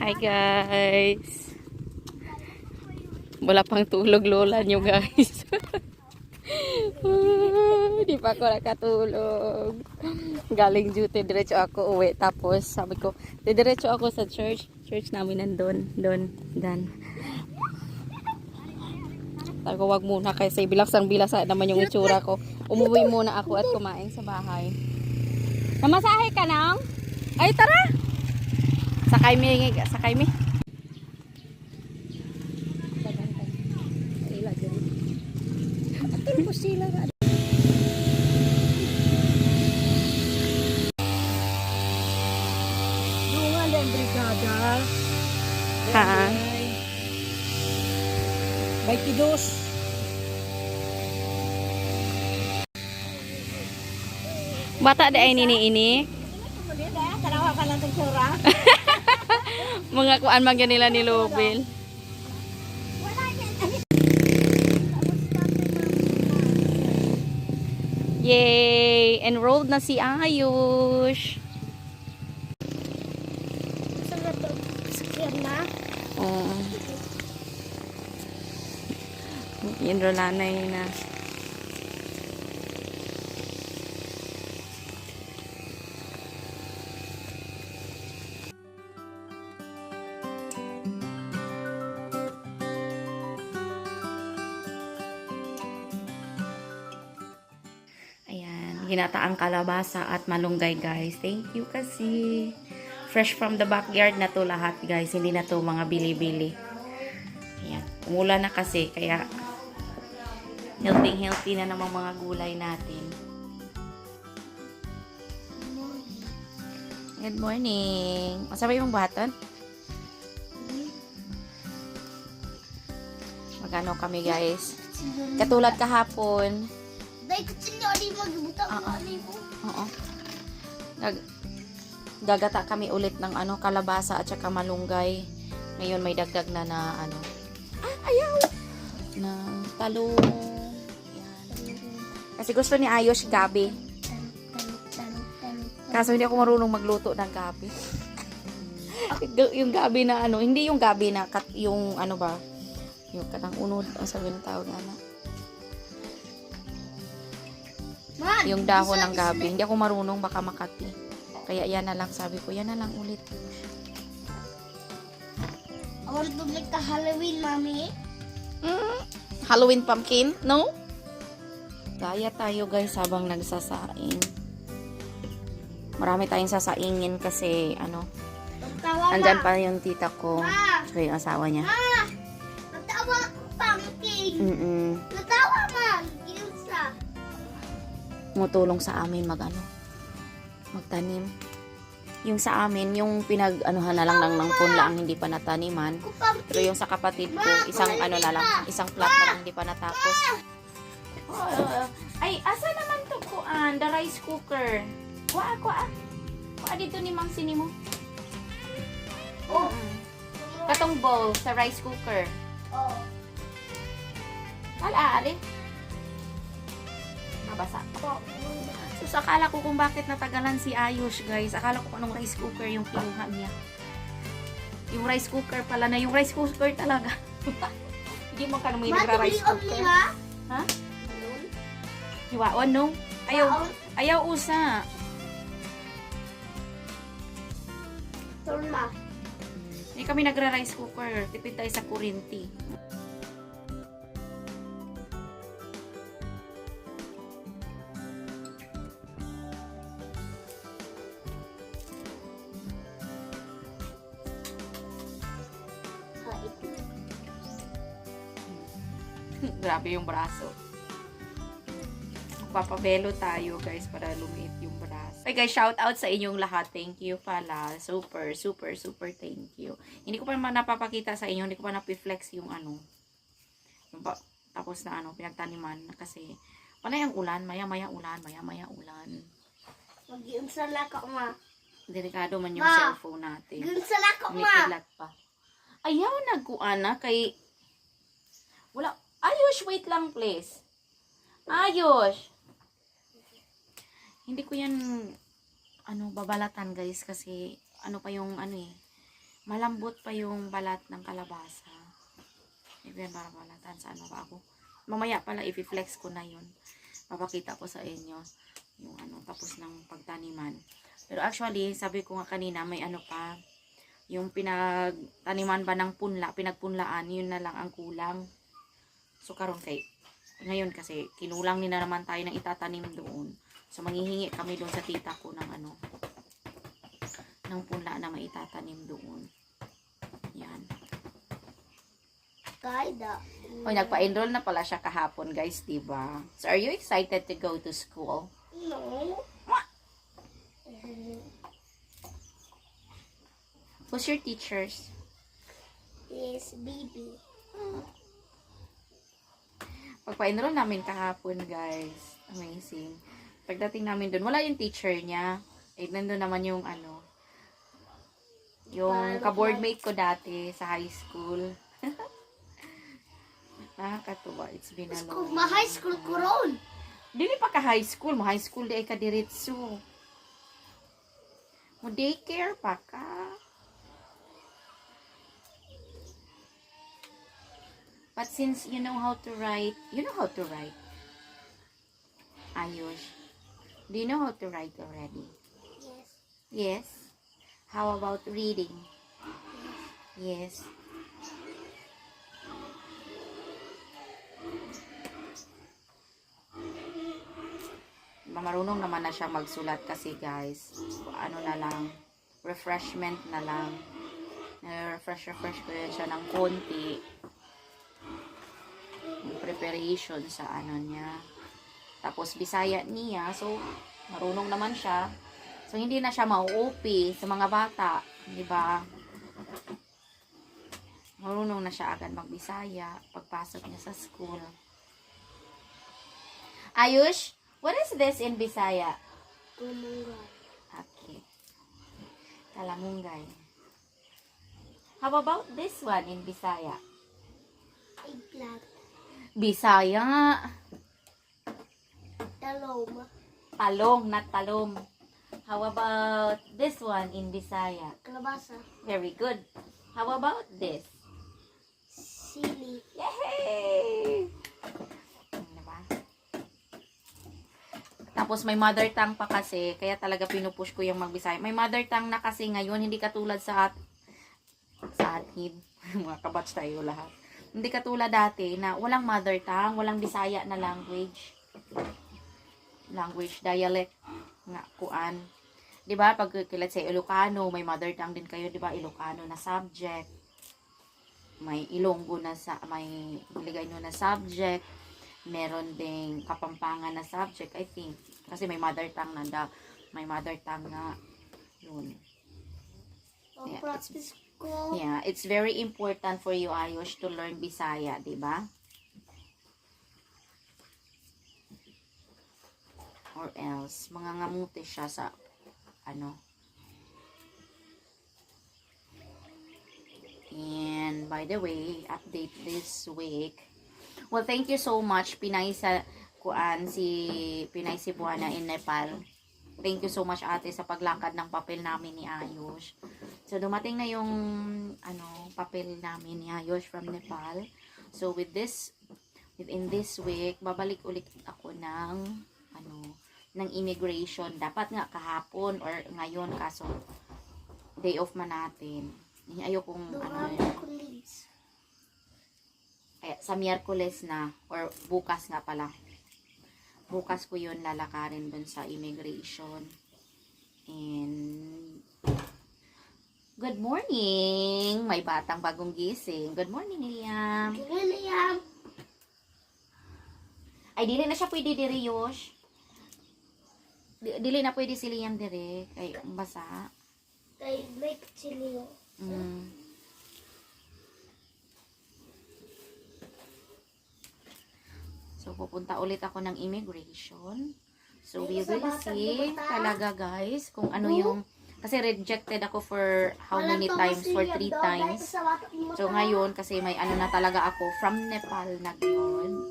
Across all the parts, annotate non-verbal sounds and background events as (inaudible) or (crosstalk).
Hi guys. Wala pang tulog lola nyo guys. (laughs) Di pa ako nakatulog. Galing duty, diretso ako uwi. Tapos sabi ko, diretso ako sa church. Church namin nandun. Doon. Dan. Sabi ko, wag muna kasi bilaksang bilasa naman yung itsura ko. Umuwi muna ako at kumain sa bahay. Namasahe ka nang? Ay, tara! Sakay mi, sakay mi. Atin ko sila nga. Dungan din brigada. Ha? May kidos. Bata da ay nini-ini. Kanawa ka lang itong sura. Mga kuan man nila ni Lobel. Yay! Enrolled na si Ayush. Oo. Enroll na yun na. Ginataang kalabasa at malunggay guys. Thank you kasi. Fresh from the backyard na to lahat guys. Hindi na to mga bili-bili. Ayan, umulan na kasi kaya healthy healthy na namang mga gulay natin. Good morning. Masabay yung baton? Magano kami guys. Katulad kahapon, Dahil ko sila ali magbutang Ah, ah. ali mo. Oo. Gag gagata kami ulit ng ano, kalabasa at saka malunggay. Ngayon may dagdag na na ano. Ah, ayaw! Na talong. Yan. Kasi gusto ni Ayos gabi. Kaso hindi ako marunong magluto ng gabi. G- (laughs) yung gabi na ano, hindi yung gabi na kat, yung ano ba, yung katang unod, ang sabi ng tawag na Man, yung dahon ng gabi. Hindi ako marunong baka makati. Kaya yan na lang sabi ko, yan na lang ulit. I want to make the Halloween, mommy. Mm, Halloween pumpkin? No? Gaya tayo guys habang nagsasaing. Marami tayong sasaingin kasi ano, Natawa andyan pa yung tita ko. Ma. Tsaka yung asawa niya. Ma. Natawa pumpkin. Mm-mm. Tumutulong sa amin mag ano, magtanim. Yung sa amin, yung pinag anuhan na lang ng, ng punla ang hindi pa nataniman. Pero yung sa kapatid ko, isang ano na lang, isang plat na lang hindi pa natapos. Oh, ay, asa naman to kuan, the rice cooker. Wa ako ah. Wa dito ni Mang Sini mo. Oh. Katong bowl sa rice cooker. Oh. Wala, ali. Nabasa. So, so, akala ko kung bakit natagalan si Ayush, guys. Akala ko anong rice cooker yung kinuha niya. Yung rice cooker pala na yung rice cooker talaga. (laughs) Hindi mo ka naman yung rice Matuloy cooker. Ha? Hiwaon, no? Ayaw, ayaw usa. Turma. Hindi kami nagra-rice cooker. Tipid tayo sa kurinti. Grabe yung braso. Papabelo tayo guys para lumiit yung braso. Hey guys, shout out sa inyong lahat. Thank you pala. Super, super, super thank you. Hindi ko pa naman napapakita sa inyo. Hindi ko pa napiflex yung ano. Tapos na ano, pinagtaniman. Kasi, panay ang ulan. Maya-maya ulan. Maya-maya ulan. Mag-iunsala ka, ma. Delikado man yung Ma! cellphone natin. Giunsala ka, May ma. kilat pa. Ayaw nagkuana kay... Wala. Ayush, wait lang please. Ayush. Hindi ko yan ano babalatan guys kasi ano pa yung ano eh malambot pa yung balat ng kalabasa. Ibig para balatan sa ano ba ako. Mamaya pala i-flex ko na yun. Papakita ko sa inyo yung ano tapos ng pagtaniman. Pero actually, sabi ko nga kanina may ano pa yung pinagtaniman ba ng punla, pinagpunlaan, yun na lang ang kulang. So karon kay ngayon kasi kinulang nila naman tayo ng itatanim doon. So manghihingi kami doon sa tita ko ng ano ng punla na maitatanim doon. Yan. Kaida. O, nagpa-enroll na pala siya kahapon, guys, diba? So, are you excited to go to school? No. Who's your teachers? Yes, baby. Pagpa-enroll namin kahapon, guys. Amazing. Pagdating namin doon, wala yung teacher niya. Eh, nandun naman yung ano, yung ka-boardmate ko dati sa high school. (laughs) Nakakatuwa. It's been a long ma-high school ko ron. Dili pa ka high school, mo high school di ay ka diretso. Mo daycare pa ka. But since you know how to write, you know how to write. Ayush. Do you know how to write already? Yes. Yes. How about reading? Yes. Marunong naman na siya magsulat kasi guys, ano na lang, refreshment na lang. refresh refresh ko yun siya ng konti. Preparation sa ano niya. Tapos Bisaya niya, so marunong naman siya. So hindi na siya mauupi sa mga bata, di ba? Marunong na siya agad magbisaya pagpasok niya sa school. Ayush, what is this in Bisaya? Tumungga. Okay. Talamungay. How about this one in Bisaya? Eggplant. Bisaya nga. Talong. Talong, not talong. How about this one in Bisaya? Kalabasa. Very good. How about this? Sili. Yay! Diba? Tapos may mother tongue pa kasi, kaya talaga pinupush ko yung magbisaya. May mother tongue na kasi ngayon, hindi katulad sa at sa atin. (laughs) Mga kabatch tayo lahat. Hindi katulad dati na walang mother tongue, walang bisaya na language. Language, dialect, nga, kuan. 'Di ba? Pag kilat sa Ilocano, may mother tongue din kayo, 'di ba? Ilocano na subject. May Ilonggo na sa may Iligayno na subject. Meron ding Kapampangan na subject I think. Kasi may mother tongue na daw may mother tongue nga yun. Yeah, Pag-practice ko. yeah it's very important for you Ayush to learn Bisaya di ba or else mangangamuti siya sa ano And by the way, update this week. Well, thank you so much Pinay sa kuan si Pinay Cebuana in Nepal. Thank you so much ate sa paglakad ng papel namin ni Ayush. So dumating na yung ano papel namin ni Ayush from Nepal. So with this within this week, babalik ulit ako ng ano ng immigration. Dapat nga kahapon or ngayon kaso day off man natin. Ayokong ano yun. Eh, sa Miyerkules na or bukas nga pala. Bukas ko yun lalakarin dun sa immigration. And Good morning! May batang bagong gising. Good morning, Liam. William. Ay, dili na siya pwede diri, Yosh. Di- Dili na pwede si Liam diri. Ay, basa. Kay may kutsilyo. Mm. So, pupunta ulit ako ng immigration. So, we will see talaga, guys, kung ano Oh. yung... Kasi rejected ako for how many times? For three times. So, ngayon, kasi may ano na talaga ako, from Nepal na yun.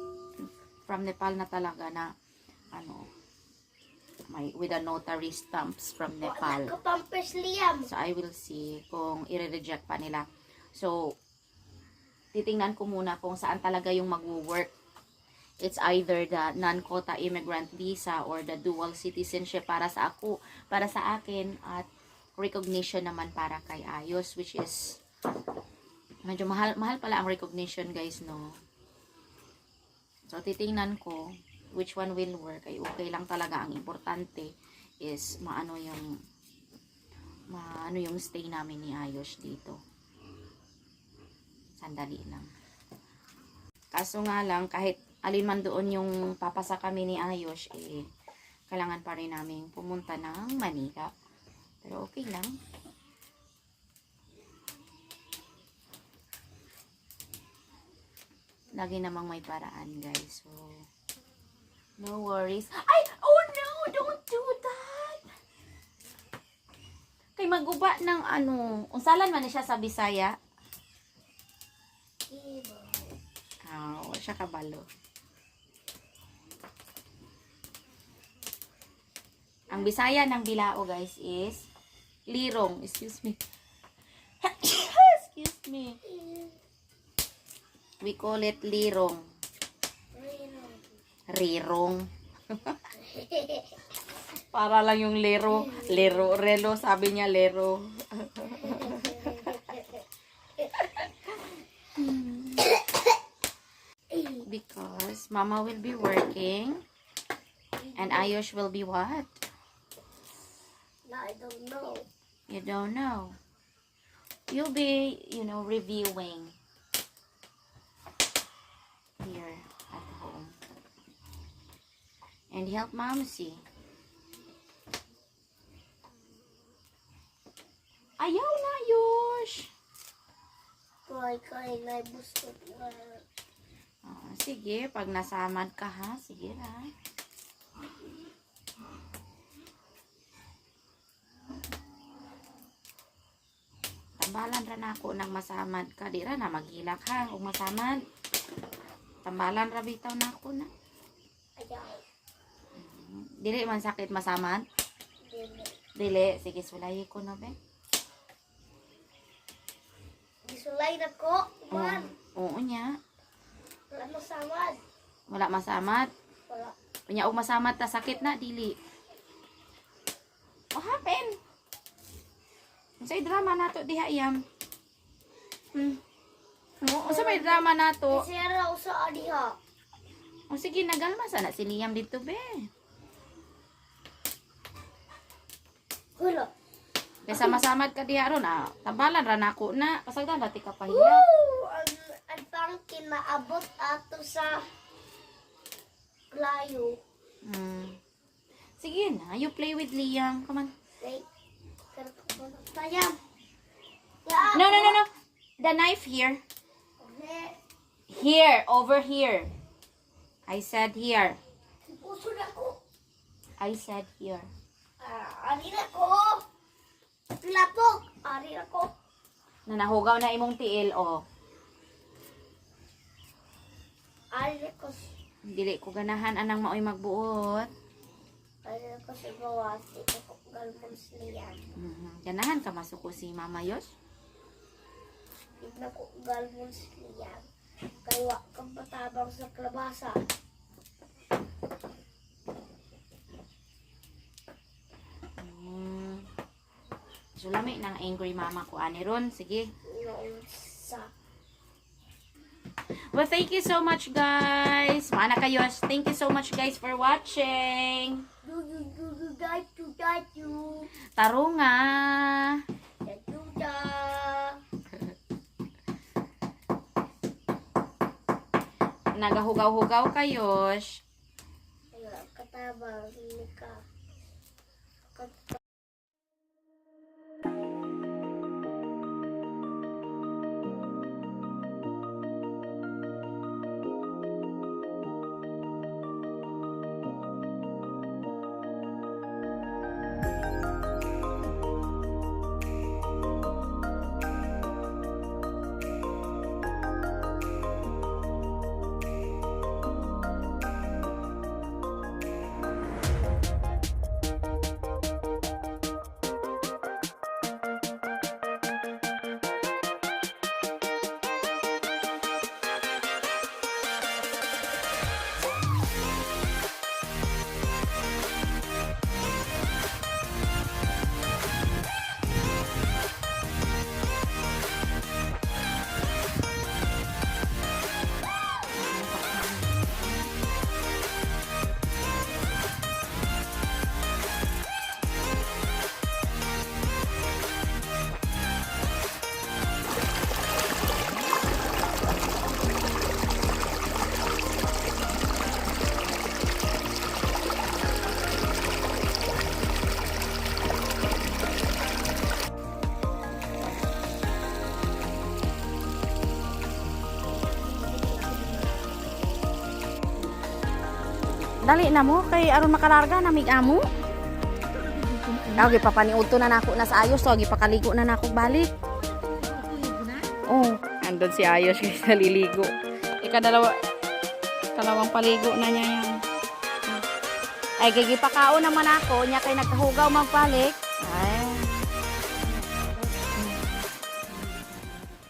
From Nepal na talaga na, ano, may with a notary stamps from Nepal. So, I will see kung i-reject pa nila. So, titingnan ko muna kung saan talaga yung mag-work. It's either the non-quota immigrant visa or the dual citizenship para sa ako, para sa akin at recognition naman para kay Ayos which is medyo mahal mahal pala ang recognition guys no. So titingnan ko which one will work. Ay okay lang talaga ang importante is maano yung maano yung stay namin ni Ayos dito. Sandali lang. Kaso nga lang, kahit alin man doon yung papasa kami ni Ayos, eh, kailangan pa rin namin pumunta ng Manila. Pero okay lang. Lagi namang may paraan, guys. So, no worries. Ay! Oh no! Don't do that! Kay maguba ng ano, unsalan man siya sa Bisaya. Ah, oh, siya kabalo. Ang Bisaya ng Bilao, guys, is lirong. Excuse me. (laughs) Excuse me. We call it lirong. Rirong. (laughs) Para lang yung lero. Lero. Relo. Sabi niya lero. (laughs) Because mama will be working. And Ayush will be what? I don't know. You don't know. You'll be, you know, reviewing here at home. And help mom see. Ayaw na, Yush! Kay kay na gusto na. Oh, sige, pag nasamad ka ha, sige na. Tambalan ra na ako ng masamad ka. Di ra na maghilak ha, kung masamad. Tambalan ra bitaw na ako na. Ayaw. Dili man sakit masamad. Dili. Sige sulayi ko no be. Gisulay na ko. Man. Oo, oo niya. Wala masamad. Wala masamad. Wala. Unya og masamad ta sakit na dili. What happened? Unsay drama nato diha iyam? Hmm. No, unsa may drama nato? Sira usa adiha. O sige, nagalma sana si Liam dito be. Wala. Kaysa masamad ka diha ron, ah, tambalan ra nako na. Kasagdan dati ka pahiya. Woo! Ang ang pangkin maabot ato sa layo. Hmm. Sige na, you play with Liam. Come on. Like, Yeah. No, no, no, no. The knife here. Here, over here. I said here. I said here. Ah, ari ko. Lapok. Ari ko. Na nahugaw na imong tiil, oh. Ari ko. Dili ko ganahan anang maoy magbuot. Ari ko sa bawas. Ito ko galmon siliyan. Mhm. Ganahan ka masuko si Mama Yos? Ito na ko galmon siliyan. Kaya kang patabang sa klabasa. Mm. Sulami ng angry mama ko ani ron. Sige. Noon sa Well, thank you so much, guys. Mana kayo. Thank you so much, guys, for watching. Du du du du da. Nagahugaw-hugaw kayo. Katabang hindi ka. Dali na mo kay aron makalarga namig amo. Daw gipapaniudto na nako na sa ayos so gipakaligo na nako balik. Oh, andun si Ayos guys (laughs) naliligo. Ikadalawa kalawang paligo na niya yan. Ay gigipakao naman ako nya kay nagkahugaw magpalik. Ay.